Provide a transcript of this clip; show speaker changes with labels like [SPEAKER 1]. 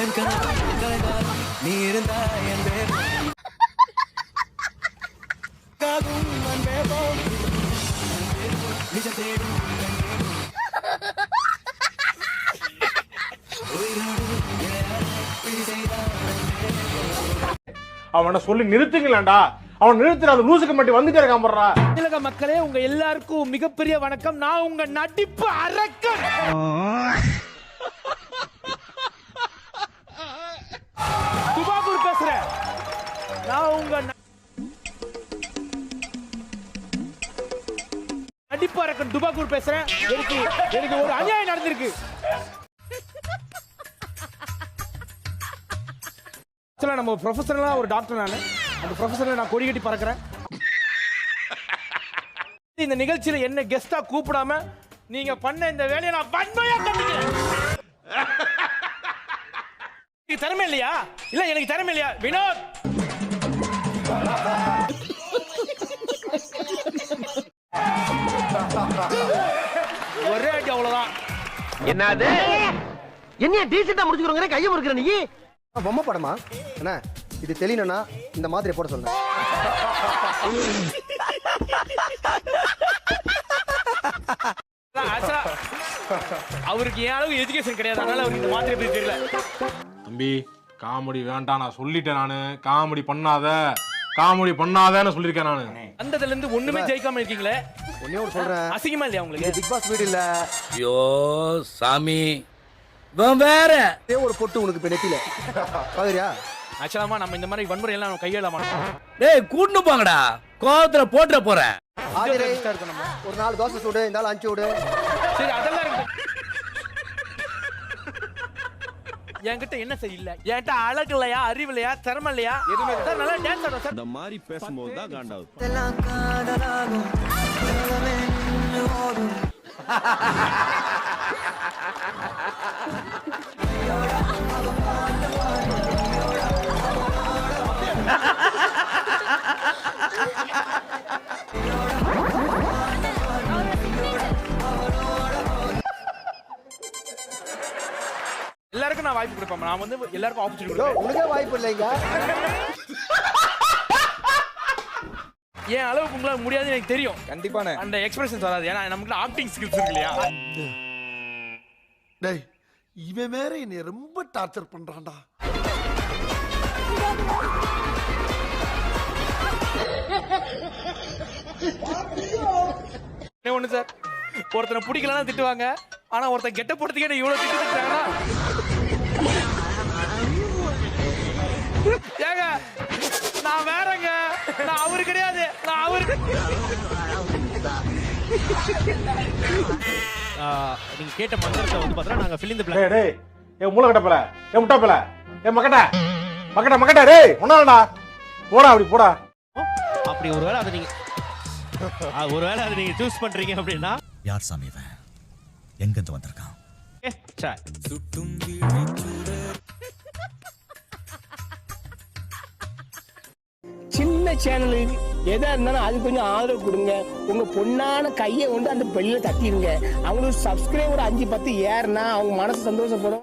[SPEAKER 1] என் கனவு நீ இருந்தா என் பேர் தேடும்
[SPEAKER 2] அவனை சொல்லி நிறுத்துங்களேன்டா. அவன் நிறுத்துற அந்த லூசுக்கு மட்டும் வந்துட்டே இருக்கான் போடுறா.
[SPEAKER 3] தமிழக மக்களே உங்க எல்லாருக்கும் மிகப்பெரிய வணக்கம். நான் உங்க நடிப்பு அரக்கன். துபாகூர் பேசுறேன். நான் உங்க நடிப்பு அரக்கன் துபாகூர் பேசுறேன். எனக்கு எனக்கு ஒரு அநியாயம் நடந்திருக்கு. ஆக்சுவலா நம்ம ப்ரொஃபஷனலா ஒரு டாக்டர் நான். அந்த ப்ரொஃபஷனல் நான் கொடி கட்டி பறக்கிறேன். இந்த நிகழ்ச்சியில என்ன கெஸ்டா கூப்பிடாம நீங்க பண்ண இந்த வேலையை நான் வன்மையா கண்டிக்கிறேன். எனக்கு திறமை இல்லையா? இல்ல எனக்கு திறமை இல்லையா? வினோத்! ஒரே அடி அவ்வளவுதான்.
[SPEAKER 4] என்னது? என்ன டீசெண்டா முடிச்சுக்கிறோங்க கையை முறுக்குற நீ?
[SPEAKER 5] பொம்மை படமா? என்ன? இது தெரியணும்னா இந்த மாதிரி போட
[SPEAKER 3] ஆக்சுவலா அவருக்கு ஏன் அளவு எஜுகேஷன் கிடையாது? அதனால அவருக்கு இந்த மாதிரி எப்படி தெரியல.
[SPEAKER 2] தம்பி காமெடி வேண்டாம். நான் சொல்லிட்டேன் நானு. காமெடி பண்ணாத. காமெடி பண்ணாதேன்னு சொல்லியிருக்கேன் நானு.
[SPEAKER 3] வந்ததுல இருந்து ஒண்ணுமே ஜெயிக்காம இருக்கீங்களே?
[SPEAKER 5] ஒன்னே ஒரு சொல்றேன்.
[SPEAKER 3] அசிங்கமா இல்லையா
[SPEAKER 5] இது
[SPEAKER 3] உங்களுக்கு
[SPEAKER 5] பிக் பாஸ் வீடு இல்ல.
[SPEAKER 1] ஐயோ சாமி. வேற.
[SPEAKER 5] ஒரு பொட்டு உனக்கு இப்ப நெத்தில பாக்குறியா?
[SPEAKER 3] ஆக்சுவலாமா நம்ம இந்த மாதிரி வன்முறை எல்லாம் நம்ம கையெழ மாட்டோம்.
[SPEAKER 1] டேய் கூட்டு போங்கடா. கோவத்துல போட்டுற போறேன்
[SPEAKER 5] ஆதிரை ஒரு நாலு தோசை சுடு இந்த ஆள் அஞ்சு விடு.
[SPEAKER 3] சரி அதெல்லாம் இருக்கு. என்கிட்ட என்ன சரி இல்ல? என்கிட்ட அழகு இல்லையா அறிவு இல்லையா திறமை இல்லையா எதுவுமே சார் நல்லா டான்ஸ் ஆடுறோம் சார்
[SPEAKER 6] இந்த மாதிரி பேசும்போது தான் காண்டாவது.
[SPEAKER 3] எல்லாருக்கும் நான் வாய்ப்பு கொடுப்பேன். நான் வந்து எல்லாருக்கும் ஆப்பர்ச்சுனிட்டி கொடுப்பேன்.
[SPEAKER 5] உனக்கே வாய்ப்பு இல்லைங்க.
[SPEAKER 3] என் அளவுக்கு உங்களால முடியாதுன்னு எனக்கு தெரியும்.
[SPEAKER 7] கண்டிப்பாண்ணே.
[SPEAKER 3] அந்த எக்ஸ்பிரஷன்ஸ் வராது. ஏன்னா நமக்கு ஆக்டிங் ஸ்கில்ஸ் இருக்கு இல்லையா?
[SPEAKER 8] டேய் இவன் வேற என்னை ரொம்ப டார்ச்சர் பண்றான்டா.
[SPEAKER 3] என்ன ஒண்ணு சார்? ஒருத்தனை பிடிக்கலன்னா திட்டுவாங்க. ஆனா ஒருத்தன் கெட்ட போடுறதுக்கே இவ்வளவு திட்டு திட்டுறாங்கன்னா நீங்க கேட்ட மந்திரத்தை வந்து பார்த்தா நாங்க ஃபில் இந்த
[SPEAKER 2] டேய் டேய் ஏ மூளை கட்டப்பல ஏ முட்டாப்பல ஏ மக்கட்ட மக்கட்ட மக்கட்ட டேய் ஒன்னாடா போடா அப்படி போடா.
[SPEAKER 3] அப்படி ஒருவேளை அதை நீங்க ஒருவேளை அதை நீங்க சூஸ் பண்றீங்க அப்படின்னா.
[SPEAKER 9] யார் சாமி இவன்? எங்கிருந்து வந்திருக்கான்?
[SPEAKER 3] ஏ, சரி.
[SPEAKER 10] சின்ன சேனலுக்கு எதா இருந்தாலும் அது கொஞ்சம் ஆதரவு கொடுங்க. உங்க பொண்ணான கையை கொண்டு அந்த பெல்ல தட்டிடுங்க அவங்களுக்கு சப்ஸ்கிரைபர் அஞ்சு பத்து ஏறுனா அவங்க மனசு சந்தோஷப்படும்.